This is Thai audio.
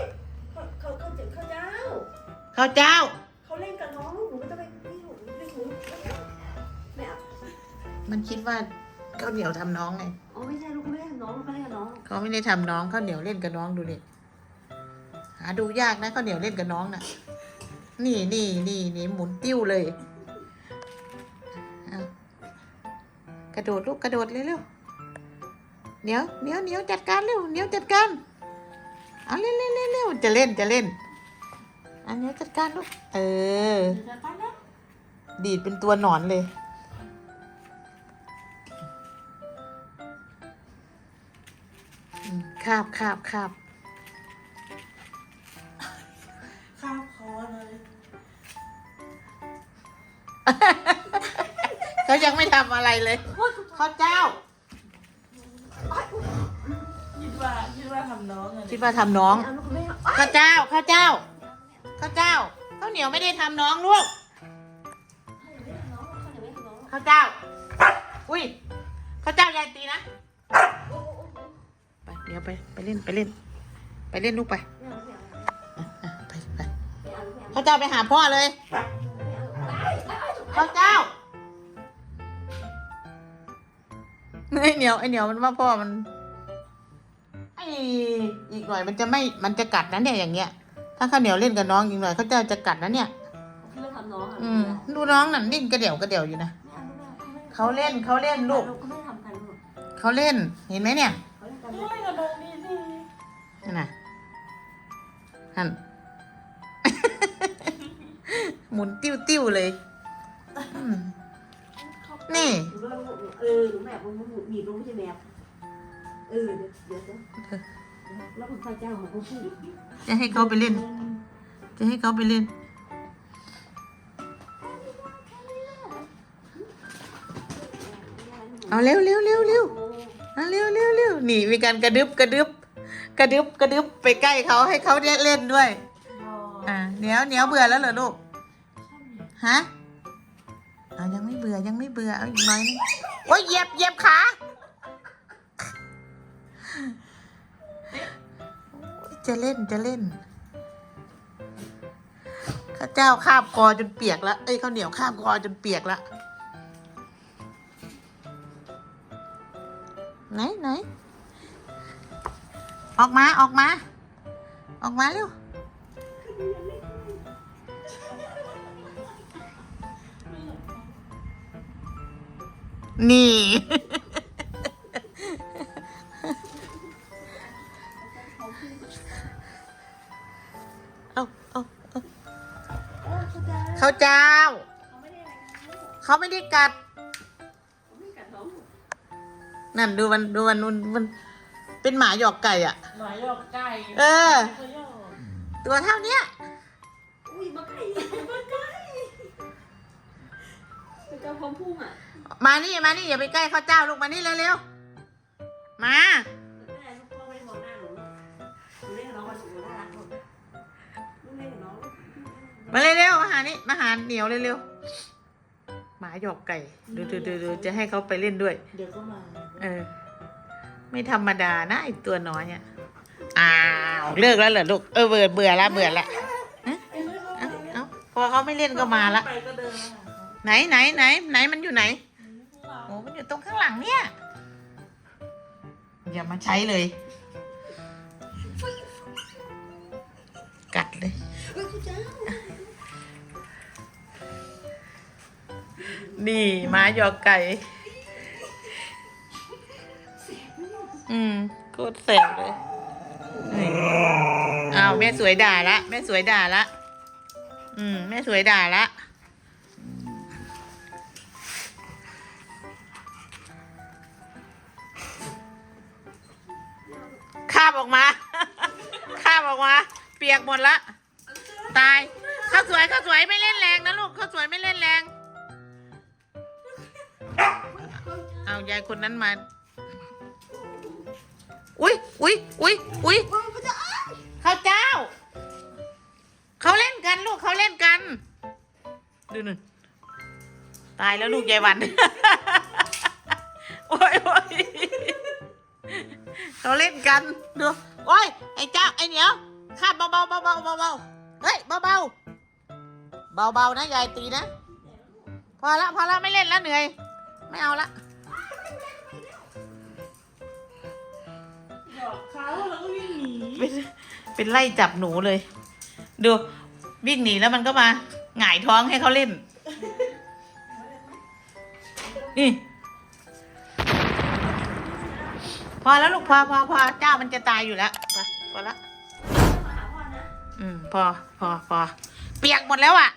ยเขาเขาเขาเจ็บเขาเจ้าข้าวเจ้า เขาเล่นกับน้องลูกหนูก็จะไปนี่หนูไม่ถูไม่เอามันคิดว่าข้าวเหนียวทำน้องไงอ๋อไม่ใช่ลูกเขาไม่ได้ทำน้องลูกเขาเล่นกับน้องเขาไม่ได้ทำน้องข้าวเหนียวเล่นกับน้องดูดิหาดูยากนะข้าวเหนียวเล่นกับน้องน่ะ นี่นี่นี่นี่หมุนติ้วเลยเอากระโดดลูกกระโดดเร็วๆเหนียวเหนียวเหนียวจัดการเร็วเหนียวจัดการ เอาเร็วเร็วเร็วเร็วจะเล่นจะเล่น อันเหนียวจัดการลูก เออเดี๋ยวไปนะดีดเป็นตัวหนอนเลยอืมคาบคาบคาบข้าวคอเลยเขายังไม่ทำอะไรเลย ข้าวเจ้าคิ ดว่าคิดว่าทำน้องอะคิดว่าทำน้อง เอาลูกเขาไม่เอาข้าวเจ้า ข้าวเจ้า ข้าวเจ้า ข้าวเหนียวไม่ได้ทำน้องลูก ข้าวเจ้า อุ้ย ข้าวเจ้ายายตีนะ ไปเดี๋ยวไป ไปเล่น ไปเล่น ไปเล่นลูกไปไม่เอาไม่เอาอะอะไปไปข้าวเจ้าไปหาพ่อเลย ข้าวเจ้า ไอเหนียวไอเหนียวมันว่าพ่อมัน ออีกหน่อยมันจะไม่ มันจะกัดนะเนี่ยอย่างเงี้ย ถ้าข้าวเหนียวเล่นกับน้องอีกหน่อยข้าวเจ้าจะกัดนะเนี่ย พี่ไม่ทำน้องอะอืม ดูน้องนั่นดิ้นกระเดี่ยวกระเดี่ยวอยู่นะไม่เอาไม่เอาไม่เอาเขาเล่นเขาเล่นลูกเขาไม่ทำกันลูกเขาเล่น เห็นไหมเนี่ยเขาเล่นกันน้องกับน้องนี่นี่นั่นน่ะหันหมุนติ้วติ้วๆเลยอืมนี่ หนูว่าลูกเออหนูแมบมันหนีบลงไม่ใช่แมบ เออเดี๋ยวเดี๋ยวเดี๋ยวแล้วคุณพระเจ้าของคุณพี่จะให้เขาไปเล่น จะให้เขาไปเล่น เอาเร็วเร็วเร็วเร็วเอาเร็วเร็วเร็วนี่มีการกระดึบกระดึบกระดึบกระดึบไปใกล้เขาให้เขาเล่นด้วย อ่าเหนียวเหนียวเบื่อแล้วเหรอลูก ฮะเอายังไม่เบื่อยังไม่เบื่อเอาอีกหน่อยนึงโอ้ยเหยียบเหยียบขา จะเล่นจะเล่น ข้าเจ้าคาบคอจนเปียกแล้ว เอ้ยข้าวเหนียวคาบคอจนเปียกแล้ว ไหนไหน ออกมาออกมา ออกมาเร็วนี่ เอาเอาเอาเขาเจ้า เขาไม่ได้กัด นั่นดูมันดูมันมันมัน เป็นหมาหยอกไก่อะหมาหยอกไก่เออเขาหยอกตัวเท่าเนี้ยอุ้ยมาใกล้มาใกล้เป็นเจ้าพร้อมพุ่งอะ มานี่มานี่อย่าไปใกล้ข้าวเจ้าลูกมานี่เร็วๆมา มาเร็วๆมาหานี่มาหาเหนียวเร็วๆหมาหยอกไก่ดูดูดูดูจะให้เขาไปเล่นด้วย เดี๋ยวก็มาเออ ไม่ธรรมดานะไอตัวน้อยอะอ้าวเลิกแล้วเหรอลูกเออเบื่อเบื่อละเบื่อละเอ้าเอ้าเอ้าพอเขาไม่เล่นก็มาละไปก็เดินมาหาเขาไหนไหนไหนไหนมันอยู่ไหนโอ้มันอยู่ตรงข้างหลังเนี่ยอย่ามาใช้เลย นี่หมาหยอกไก่ อืมโคตรแสบเลยนี่อ้าวแม่สวยด่าละ แม่สวยด่าละ อืม แม่สวยด่าละคาบออกมาคาบออกมา เปียกหมดละ ตายข้าวสวยข้าวสวยไม่เล่นแรงนะลูกข้าวสวยไม่เล่นแรง เอายายคนนั้นมา อุ้ยอุ้ยอุ้ยอุ้ยเข้าวเจ้า เขาเล่นกันลูกเขาเล่นกันดูหนึ่งตายแล้วลูกยายวันโอ้ยโอ้ยเขาเล่นกันดูโอ้ยไอ้เจ้าไอ้เหนียวข้าเบาเบาเบาเบาเบา เฮ้ยเบาเบาเบาเบานะยายตีนะ พอละพอละไม่เล่นแล้วเหนื่อย ไม่เอาละหยอกเขาแล้วก็วิ่งหนีเป็นเป็นไล่จับหนูเลย ดูวิ่งหนีแล้วมันก็มาหงายท้องให้เขาเล่น นี่ พอแล้วลูกพอพอพอเจ้ามันจะตายอยู่แล้วไปพอละมาหาพ่ อืมพอพอพอเปียกหมดแล้วอะ